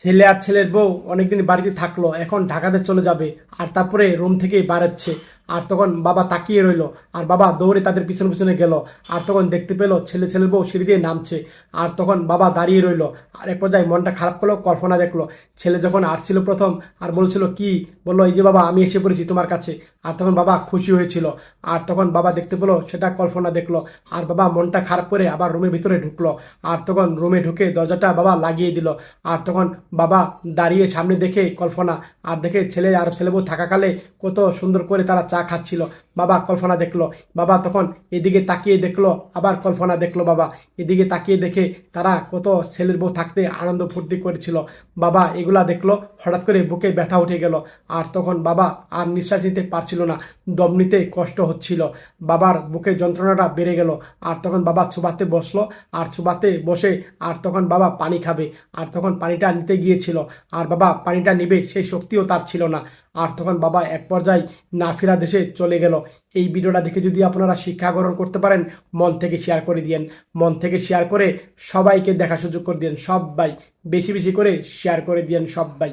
ছেলে আর ছেলের বউ অনেকদিন বাড়িতে থাকল, এখন ঢাকাতে চলে যাবে, আর তারপরে রুম থেকেই বাড়াচ্ছে আর তখন বাবা তাকিয়ে রইল। আর বাবা দৌড়ে তাদের পিছনে পিছনে গেল। আর তখন দেখতে পেল ছেলে ছেলের বউ সিঁড়ি দিয়ে নামছে। আর তখন বাবা দাঁড়িয়ে রইল। আর এক পর্যায়ে মনটা খারাপ করল, কল্পনা দেখল। ছেলে যখন আসছিল প্রথম আর বলছিল, কি? বলল, এই যে বাবা, আমি এসে পড়েছি তোমার কাছে। আর তখন বাবা খুশি হয়েছিল। আর তখন বাবা দেখতে পেল, সেটা কল্পনা দেখল। আর বাবা মনটা খারাপ করে আবার রুমের ভিতরে ঢুকলো। আর তখন রুমে ঢুকে দরজাটা বাবা লাগিয়ে দিল। আর তখন বাবা দাঁড়িয়ে সামনে দেখে কল্পনা। আর দেখে ছেলে আর ছেলে বউ থাকাকালে কত সুন্দর করে তারা চা খাচ্ছিল। বাবা কল্পনা দেখল। বাবা তখন এদিকে তাকিয়ে দেখল, আবার কল্পনা দেখল বাবা। এদিকে তাকিয়ে দেখে তারা কত ছেলের বউ থাকতে আনন্দ ফুর্তি করেছিল। বাবা এগুলা দেখল, হঠাৎ করে বুকে ব্যথা উঠে গেল। আর তখন বাবা আর নিঃশ্বাস নিতে পারছিল না, দম নিতে কষ্ট হচ্ছিল। বাবার বুকে যন্ত্রণাটা বেড়ে গেল। আর তখন বাবা চুবাতে বসল, আর চুবাতে বসে আর তখন বাবা পানি খাবে। আর তখন পানিটা নিতে গিয়েছিল। আর বাবা পানিটা নিবে সেই শক্তিও তার ছিল না। আর তখন বাবা এক পর্যায়ে না ফেরা দেশে চলে গেল। এই ভিডিওটা দেখে যদি আপনারা শিক্ষা গ্রহণ করতে পারেন, মন থেকে শেয়ার করে দিয়েন। মন থেকে শেয়ার করে সবাইকে দেখা সুযোগ করে দিয়েন। সবাই, বেশি বেশি করে শেয়ার করে দিয়েন সবাই।